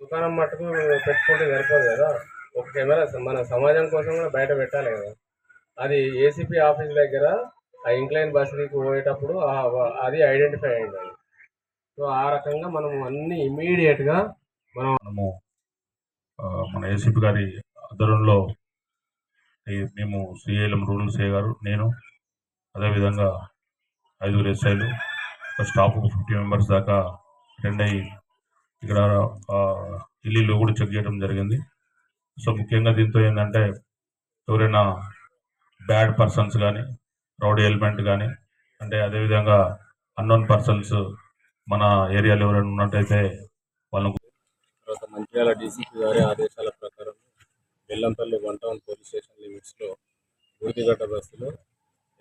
దుకాణం మట్టుకు పెట్టుకుంటే సరిపోదు కదా. ఒక కెమెరా మన సమాజం కోసం కూడా బయట పెట్టాలి కదా. అది ఏసీపీ ఆఫీస్ దగ్గర ఆ ఇంక్లైన్ బస్సుకి పోయేటప్పుడు అది ఐడెంటిఫై అయింది సో ఆ రకంగా మనం అన్ని ఇమీడియట్గా మనం మనము మన ఏసీపీ గారి ఆధ్వర్యంలో మేము సిఐఎం రూరల్ సిఐ గారు నేను అదేవిధంగా ఐదుగురు ఎస్ఐలు స్టాఫ్ ఫిఫ్టీ మెంబర్స్ దాకా అటెండ్ అయ్యి ఇక్కడ ఆ, కూడా చెక్ చేయడం జరిగింది. సో ముఖ్యంగా దీంతో ఏంటంటే ఎవరైనా బ్యాడ్ పర్సన్స్ కానీ రౌడీ ఎలిమెంట్ కానీ అంటే అదేవిధంగా అన్నోన్ పర్సన్స్ మన ఏరియాలో ఎవరైనా ఉన్నట్టయితే వాళ్ళను తర్వాత మంచిర్యాల డీసీపీ గారి ఆదేశాల ప్రకారం Bellampalli one town police station లిమిట్స్లో గుర్తిగడ్డ బస్సులో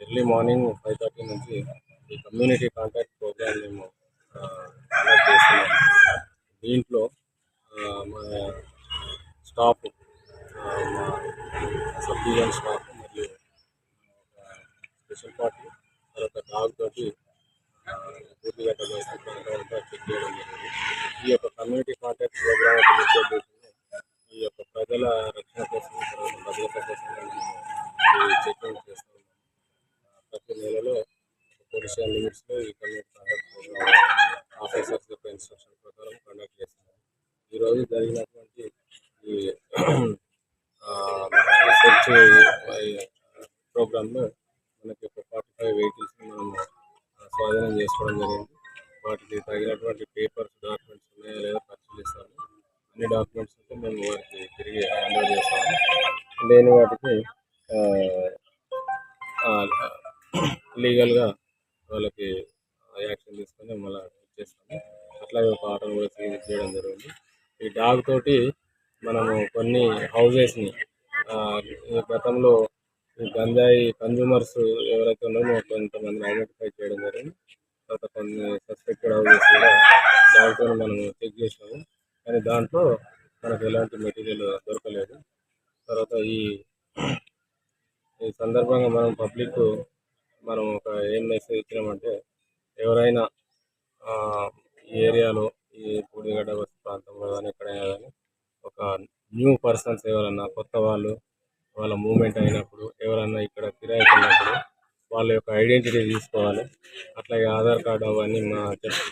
ఎర్లీ మార్నింగ్ ఫైవ్ థర్టీ నుంచి ఈ కమ్యూనిటీ కాంటాక్ట్ ప్రోగ్రామ్ మేము కండక్ట్ చేస్తున్నాము దీంట్లో మా స్టాఫ్ మా సబ్ డివిజన్ స్టాఫ్ మరియు స్పెషల్ పార్టీ తర్వాత డాగ్ తోటి పూర్తిగా బస్సు చెక్ చేయడం జరిగింది. ఈ యొక్క కమ్యూనిటీ కాంటాక్ట్ ప్రోగ్రామ్ ఈ యొక్క ప్రజల రక్షణ కోసం తర్వాత భద్రత కోసం పోలీస్ లిమిట్స్లో ఈ కమ్యూనిటీ ప్రోగ్రామ్ ఆఫీసర్స్ యొక్క ఇన్స్ట్రక్షన్ ప్రకారం కండక్ట్ చేస్తున్నాము ఈరోజు జరిగినటువంటి ఈ సెర్చ్ ప్రోగ్రాంలో మనకి ఒక ఫార్టీ ఫైవ్ వెహికల్స్ని మనం స్వాధీనం చేసుకోవడం జరిగింది. వాటికి తగినటువంటి పేపర్స్ డాక్యుమెంట్స్ ఉన్నాయా లేదా పరిశీలిస్తాము. అన్ని డాక్యుమెంట్స్ ఉంటే మేము వారికి తిరిగి హ్యాండ్ ఓవర్ చేస్తాము. లేని వాటికి లీగల్గా వాళ్ళకి యాక్షన్ తీసుకొని మళ్ళీ ఇచ్చేస్తాము అట్లాగే ఒక ఆటోని కూడా సీజ్ చేయడం జరిగింది. ఈ డాగ్ తోటి మనము కొన్ని హౌజెస్ని గతంలో గంజాయి కన్జ్యూమర్స్ ఎవరైతే ఉన్నారో కొంతమందిని ఐడెంటిఫై చేయడం జరిగింది. తర్వాత కొన్ని సస్పెక్టెడ్ హౌజెస్ కూడా దాంతో మనం చెక్ చేసినాము కానీ దాంట్లో మనకు ఎలాంటి మెటీరియల్ దొరకలేదు. తర్వాత ఈ ఈ సందర్భంగా మనం పబ్లిక్ మనం ఒక ఏం మెసేజ్ ఇచ్చినామంటే ఎవరైనా ఈ ఏరియాలో ఈ పూడిగడ్డ బస్ ప్రాంతంలో కానీ ఎక్కడైనా కానీ ఒక న్యూ పర్సన్స్ ఎవరన్నా కొత్త వాళ్ళు వాళ్ళ మూమెంట్ అయినప్పుడు ఎవరన్నా ఇక్కడ కిరాయికి ఉన్నప్పుడు వాళ్ళ యొక్క ఐడెంటిటీ తీసుకోవాలి. అట్లాగే ఆధార్ కార్డు అవన్నీ మా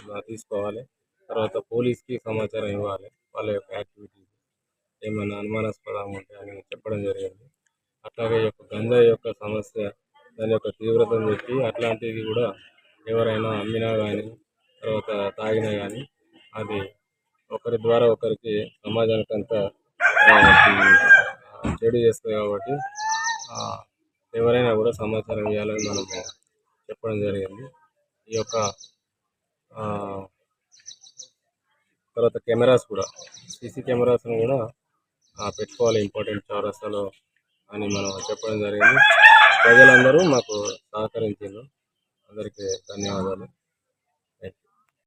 మా తీసుకోవాలి. తర్వాత పోలీస్కి సమాచారం ఇవ్వాలి వాళ్ళ యొక్క యాక్టివిటీస్ ఏమైనా అనుమానాస్పదంగా ఉంటే అని చెప్పడం జరిగింది. అట్లాగే ఈ యొక్క గంజాయి యొక్క సమస్య దాని యొక్క తీవ్రతను చెప్పి అట్లాంటివి కూడా ఎవరైనా అమ్మినా కానీ తర్వాత తాగినా కానీ అది ఒకరి ద్వారా ఒకరికి సమాజానికి అంతా చెడు చేస్తుంది కాబట్టి ఎవరైనా కూడా సమాచారం ఇవ్వాలని మనం చెప్పడం జరిగింది. ఈ యొక్క తర్వాత కెమెరాస్ కూడా సీసీ కెమెరాస్ను కూడా పెట్టుకోవాలి ఇంపార్టెంట్ చౌరస్తాలో అని మనం చెప్పడం జరిగింది. ప్రజలందరూ మాకు సహకరించారు అందరికీ ధన్యవాదాలు.